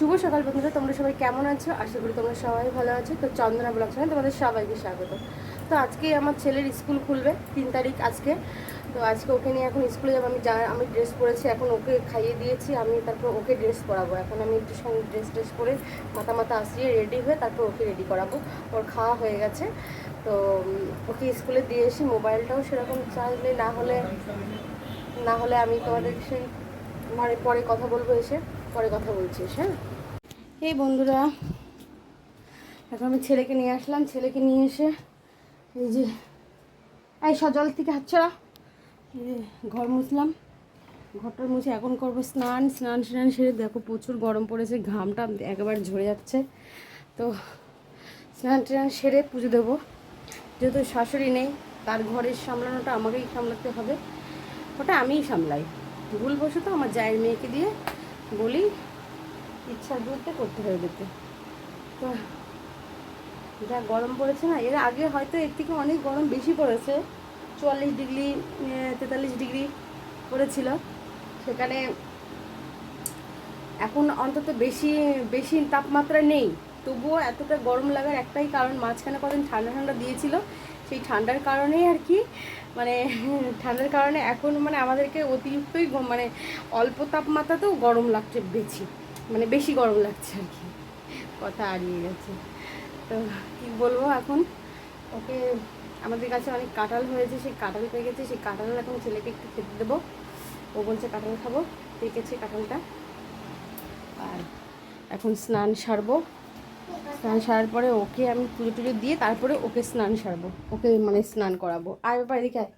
শুভ সকাল বন্ধুরা, তোমরা সবাই কেমন আছো? আশা করি তোমরা সবাই ভালো আছো। তো চন্দনা ব্লগ চ্যানেল তোমাদের সবাইকে স্বাগত। তো আজকে আমার ছেলের স্কুল খুলবে, তিন তারিখ আজকে। তো আজকে ওকে নিয়ে এখন স্কুলে যাব। আমি যা, আমি ড্রেস পরেছি, এখন ওকে খাইয়ে দিয়েছি। আমি তারপর ওকে ড্রেস পরাবো। এখন আমি একটু সঙ্গে ড্রেস ট্রেস পরে মাথা মাথা আসিয়ে রেডি হয়ে তারপর ওকে রেডি করাবো। ওর খাওয়া হয়ে গেছে। তো ওকে স্কুলে দিয়ে এসে মোবাইলটাও সেরকম চাইলে না হলে না হলে আমি তোমাদের সেই পরে কথা বলব এসে, পরে কথা বলছিস হ্যাঁ? এই বন্ধুরা, এখন আমি ছেলেকে নিয়ে আসলাম। ছেলেকে নিয়ে এসে এই যে, এই সজল থেকে হাত ছড়া এই যে ঘর মুছলাম। ঘরটার মুছে এখন করব স্নান। স্নান স্নান সেরে দেখো প্রচুর গরম পড়েছে, ঘামটা একেবারে ঝরে যাচ্ছে। তো স্নান টান সেরে পুজো দেবো। যেহেতু শাশুড়ি নেই, তার ঘরের সামলানোটা আমাকেই সামলাতে হবে। ওটা আমিই সামলাই। ভুলবশত আমার জায়ের মেয়েকে দিয়ে বলি ইচ্ছা করতে করতে হয়ে যেতে তো যা গরম পড়েছে না, এর আগে হয়তো এর থেকে অনেক গরম বেশি পড়েছে, চুয়াল্লিশ ডিগ্রি তেতাল্লিশ ডিগ্রি পড়েছিল। সেখানে এখন অন্তত বেশি বেশি তাপমাত্রা নেই। তবুও এতটা গরম লাগার একটাই কারণ, মাঝখানে কদিন ঠান্ডা ঠান্ডা দিয়েছিল। সেই ঠান্ডার কারণেই আর কি মানে ঠান্ডার কারণে এখন মানে আমাদেরকে অতিরিক্তই মানে অল্প তাপমাত্রাতেও গরম লাগছে বেশি। মানে বেশি গরম লাগছে আর কি। কথা হারিয়ে গেছে। তো কী বলব এখন? ওকে, আমাদের কাছে অনেক কাঁঠাল হয়েছে, সেই কাঁঠাল গেছে। সেই কাঁঠাল এখন ছেলেকে একটু খেতে দেবো। ও বলছে কাঁঠাল খাব পেকেছে কাঁঠালটা। আর এখন স্নান সারবো। স্নান সারার পরে ওকে আমি পুজো টুজো দিয়ে তারপরে ওকে স্নান সারবো। ওকে মানে স্নান করাবো। আর ব্যাপার আয়।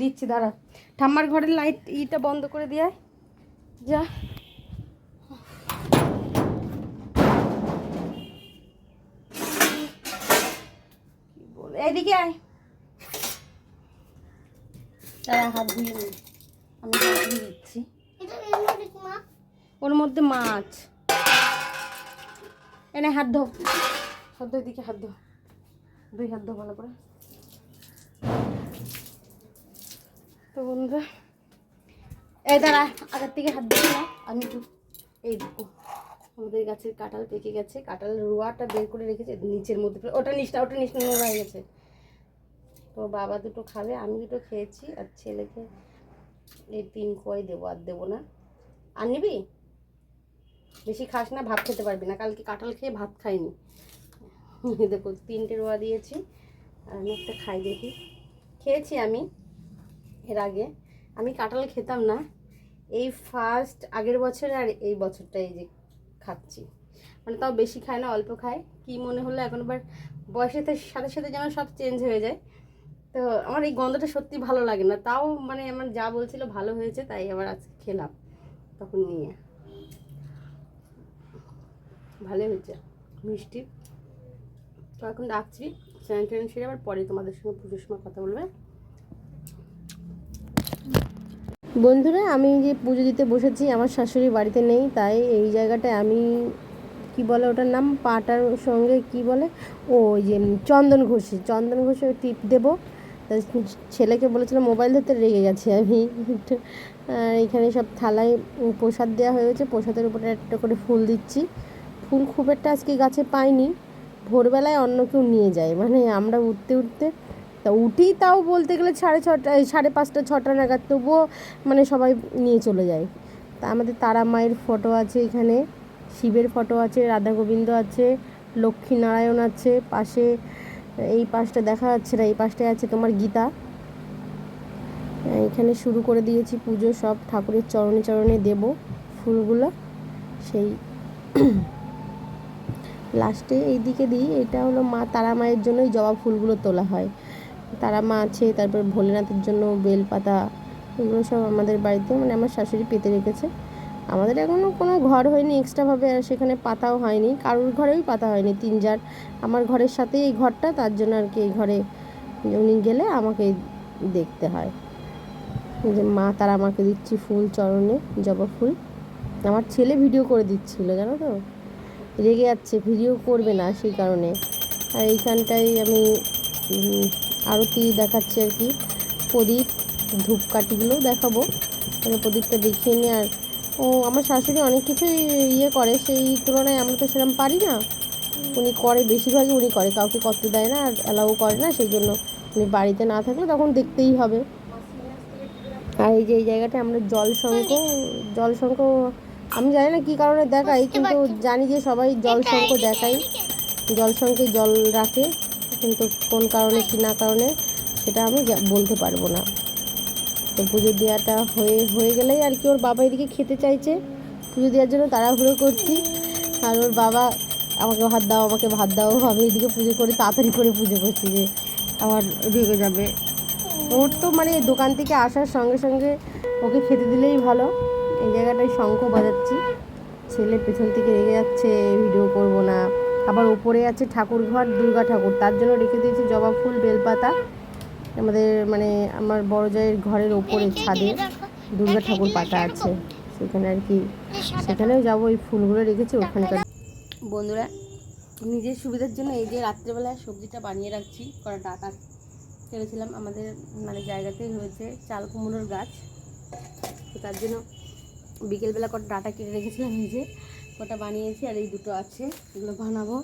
দিচ্ছি, দাঁড়া। ঠাম্মার ঘরের লাইট ইটা বন্ধ করে দিয়ে যা। এদিকে আয়। দাঁড়া হাত ধুয়ে নি। আমি হাত ধুয়ে দিচ্ছি। ওর মধ্যে মাছ। এনে হাত ধো। হাত ধো এদিকে হাত ধো। দুই হাত ধো ভালো করে। তো বন্ধুরা এই দাঁড়া আগের থেকে হাত না। আমি একটু এই দেখো আমাদের গাছের কাঁঠাল পেকে গেছে, কাঁঠাল রোয়াটা বের করে রেখেছে নিচের মধ্যে। ওটা নিচটা ওটা নিস না, নোংরা হয়ে গেছে। তো বাবা দুটো খাবে, আমি দুটো খেয়েছি, আর ছেলেকে এই তিন কয় দেবো, আর দেবো না। আর নিবি? বেশি খাস না, ভাত খেতে পারবি না। কালকে কাঁঠাল খেয়ে ভাত খাইনি। দেখো, তিনটে রোয়া দিয়েছি, আর আমি একটা খাই দেখি। খেয়েছি আমি, এর আগে। আমি কাঁঠাল খেতাম না। এই ফার্স্ট আগের বছর আর এই বছরটা, এই যে খাচ্ছি। মানে তাও বেশি খায় না, অল্প খায়। কি মনে হলো এখন আবার বয়সের সাথে সাথে যেন সব চেঞ্জ হয়ে যায়। তো আমার এই গন্ধটা সত্যি ভালো লাগে না। তাও মানে আমার যা বলছিল ভালো হয়েছে, তাই আবার আজকে খেলাম তখন নিয়ে। ভালোই হয়েছে। মিষ্টি। তো এখন রাখছি। স্নান টান সেরে আবার পরে তোমাদের সঙ্গে পুজোর সময় কথা বলবে। বন্ধুরা, আমি যে পুজো দিতে বসেছি, আমার শাশুড়ি বাড়িতে নেই, তাই এই জায়গাটায় আমি, কি বলে ওটার নাম? পাটার সঙ্গে কি বলে? ও যে চন্দন ঘষি, চন্দন ঘষে টিপ দেবো। তা ছেলেকে বলেছিল মোবাইল ধরতে রেগে গেছে আমি। এখানে সব থালায় প্রসাদ দেওয়া হয়েছে প্রসাদের উপরে একটা করে ফুল দিচ্ছি। ফুল খুব একটা আজকে গাছে পাইনি, ভোরবেলায় অন্য কেউ নিয়ে যায় মানে আমরা উঠতে উঠতে তা উঠি তাও বলতে গেলে সাড়ে ছটা সাড়ে পাঁচটা, ছটা নাগাদ তবুও মানে সবাই নিয়ে চলে যায়। তা আমাদের তারা মায়ের ফটো আছে এখানে, শিবের ফটো আছে, রাধা গোবিন্দ আছে, লক্ষ্মী নারায়ণ আছে, পাশে এই পাশটা দেখা যাচ্ছে না, এই পাশটায় আছে তোমার গীতা। এখানে শুরু করে দিয়েছি পুজো, সব ঠাকুরের চরণে চরণে দেব ফুলগুলো, সেই লাস্টে এই দিকে দিই, এটা হলো মা তারা মায়ের জন্যই জবা ফুলগুলো তোলা হয়। তারা মা আছে, তারপর ভোলেনাথের জন্য বেলপাতা, এগুলো সব আমাদের বাড়িতে মানে আমার শাশুড়ি পেতে রেখেছে। আমাদের এখনও কোনো ঘর হয়নি, এক্সট্রাভাবে আর সেখানে পাতাও হয়নি, কারোর ঘরেই পাতা হয়নি। তিন যার আমার ঘরের সাথেই এই ঘরটা, তার জন্য আর কি এই ঘরে উনি গেলে আমাকে দেখতে হয়। যে মা, তারা আমাকে দিচ্ছি ফুল চরণে, জবা ফুল। আমার ছেলে ভিডিও করে দিচ্ছিল, জানো তো? রেগে যাচ্ছে, ভিডিও করবে না সেই কারণে। আর এইখানটায় আমি আরতি দেখাচ্ছি আর কি। প্রদীপ ধূপকাঠিগুলোও দেখাবো। আগে প্রদীপটা দেখিয়ে নিয়ে আর ও আমার শাশুড়ি অনেক কিছুই ইয়ে করে সেই তুলনায় আমরা তো সেরকম পারি না। উনি করে বেশিরভাগই উনি করে কাউকে করতে দেয় না আর অ্যালাউ করে না সেই জন্য উনি বাড়িতে না থাকলে তখন দেখতেই হবে। আর এই যে এই জায়গাটা আমরা জল শঙ্খ জল শঙ্খ আমি জানি না কী কারণে দেখাই কিন্তু জানি যে সবাই জল শঙ্খ দেখাই। জল শঙ্খে জল রাখে। কিন্তু কোন কারণে, কি না কারণে, সেটা আমি বলতে পারব না। তো পুজো দেওয়াটা হয়ে হয়ে গেলেই আর কি ওর বাবা এদিকে খেতে চাইছে। পুজো দেওয়ার জন্য তাড়াহুড়ো করছি। আর ওর বাবা আমাকে ভাত দাও, আমাকে ভাত দাও, আমি এদিকে পুজো করে তাড়াতাড়ি করে পুজো করছি যে আমার রেগে যাবে। ওর তো মানে দোকান থেকে আসার সঙ্গে সঙ্গে ওকে খেতে দিলেই ভালো। এই জায়গাটায় শঙ্খ বাজাচ্ছি। ছেলে পেছন থেকে রেগে যাচ্ছে, ভিডিও করব না। আবার ওপরে আছে ঠাকুর ঘর দুর্গা ঠাকুর। তার জন্য রেখে দিয়েছি জবা ফুল, বেলপাতা। আমাদের মানে আমার বড় জায়ের ঘরের ওপরে ছাদে দুর্গা ঠাকুর পাতা আছে। সেখানে আর কি, সেখানেও যাব ওই ফুলগুলো রেখেছি, ওখানকার। বন্ধুরা, নিজের সুবিধার জন্য এই যে রাত্রেবেলায় সবজিটা বানিয়ে রাখছি, করা ডাটা ফেলেছিলাম আমাদের মানে জায়গাতেই হয়েছে চাল কুমড়োর গাছ। তো তার জন্য বিকেলবেলা কটা ডাটা কেটে রেখেছিলাম যে কটা বানিয়েছি আর এই দুটো আছে, এগুলো বানাবো।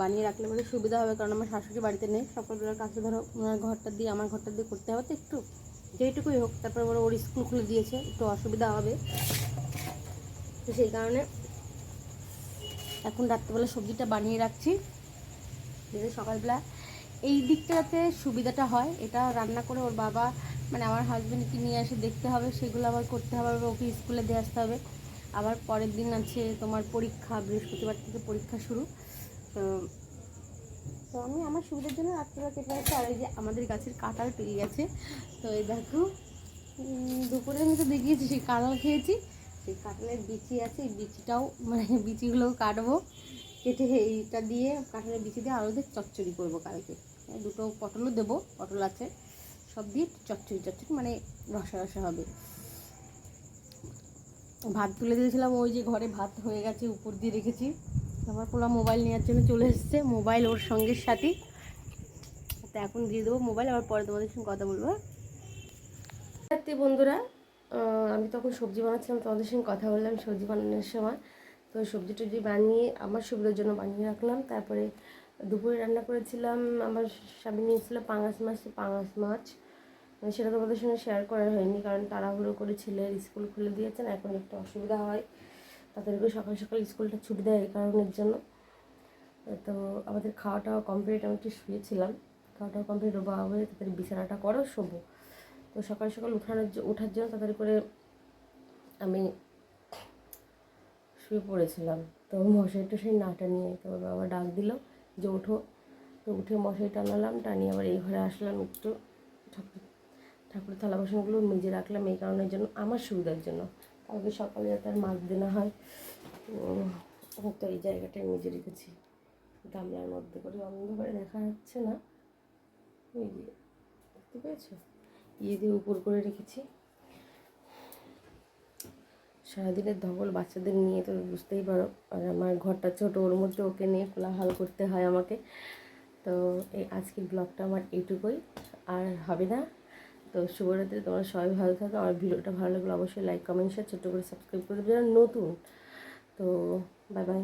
বানিয়ে রাখলে পরে সুবিধা হবে, কারণ আমার শাশুড়ি বাড়িতে নেই। সকালবেলার কাছে ধরো, ওনার ঘরটা দিয়ে, আমার ঘরটা দিয়ে করতে হবে, তো একটু যেইটুকুই হোক। তারপর ওরা ওর স্কুল খুলে দিয়েছে, একটু অসুবিধা হবে। তো সেই কারণে এখন রাত্রেবেলা সবজিটা বানিয়ে রাখছি। যাতে সকালবেলা এই দিকটাতে সুবিধাটা হয়, এটা রান্না করে ওর বাবা মানে আমার হাজব্যান্ডকে নিয়ে এসে দেখতে হবে, সেগুলো আবার করতে হবে ওকে স্কুলে দিয়ে আসতে হবে। আবার পরের দিন আছে তোমার পরীক্ষা, বৃহস্পতিবার থেকে পরীক্ষা শুরু। তো তো আমি আমার সুবিধার জন্য রাত্রিবেলা কেটে রাখছি। আর এই যে আমাদের গাছের কাঁঠাল পেরিয়ে গেছে, তো এই দেখো দুপুরে আমি তো দেখিয়েছি, সেই কাঁঠাল খেয়েছি। সেই কাঁঠালের বিচি আছে, এই বিচিটাও মানে বিচিগুলোও কাটবো। কেটে এইটা দিয়ে, কাঁঠালের বিচি দিয়ে আলু দিয়ে চচ্চড়ি করব কালকে। দুটো পটলও দেবো, পটল আছে। সব দিয়ে চচ্চড়ি চচ্চড়ি মানে রসা রসা হবে। ভাত তুলে দিয়েছিলাম, ওই যে ঘরে ভাত হয়ে গেছে, উপর দিয়ে রেখেছি। তারপর পোলা মোবাইল নেওয়ার জন্য চলে এসেছে, মোবাইল ওর সঙ্গে সাথে। তো এখন দিয়ে দেবো মোবাইল, আবার পরে তোমাদের সঙ্গে কথা বলব হ্যাঁ? রাত্রি বন্ধুরা আমি তখন সবজি বানাচ্ছিলাম, তোমাদের সঙ্গে কথা বললাম সবজি বানানোর সময়। তো সবজি টবজি বানিয়ে, আমার সুবিধার জন্য বানিয়ে রাখলাম। তারপরে দুপুরে রান্না করেছিলাম, আমার স্বামী নিয়েছিল পাঙাশ মাছ পাঙাশ মাছ। মানে সেটা তোমাদের সঙ্গে শেয়ার করা হয়নি, কারণ তাড়াহুড়ো করে ছেলের স্কুল খুলে দিয়েছেন, এখন একটু অসুবিধা হয়। তাদেরকে সকাল সকাল স্কুলটা ছুটি দেয় এই কারণের জন্য। তো আমাদের খাওয়া টাওয়া কমপ্লিট আমি একটু শুয়েছিলাম। খাওয়া টাওয়া কমপ্লিট বাবা বলে তাদের বিছানাটা করো, শোবো। তো সকাল সকাল উঠানোর ওঠার জন্য তাদের করে আমি শুয়ে পড়েছিলাম। তো মশারি টশারি না টানিয়ে তো বাবা ডাক দিল যে ওঠো। তো উঠে মশারি টানালাম, টানিয়ে আবার এই ঘরে আসলাম একটু। ঠাকুর ঠাকুরের থালা বাসনগুলো মেজে রাখলাম এই কারণের জন্য, আমার সুবিধার জন্য। কালকে সকালে যাতে আর মাছ দেনা হয়। তো এই জায়গাটায় মেজে রেখেছি। গামলার মধ্যে করে অন্ধকারে দেখা যাচ্ছে না। ওই যে, দেখতে পেয়েছ? ইয়ে দিয়ে উপর করে রেখেছি। সারাদিনের ধবল বাচ্চাদের নিয়ে তো বুঝতেই পারো। আর আমার ঘরটা ছোট, ওর মধ্যে ওকে নিয়ে কোলাহাল করতে হয় আমাকে। তো এই আজকের ব্লগটা আমার এইটুকুই। আর হবে না তো শুভরাত্রি, তোমরা সবাই ভালো থাকো। আমার ভিডিওটা ভালো লাগলে অবশ্যই লাইক কমেন্ট শেয়ার ছোট্ট করে সাবস্ক্রাইব করে দেবে। যারা নতুন, তো বাই বাই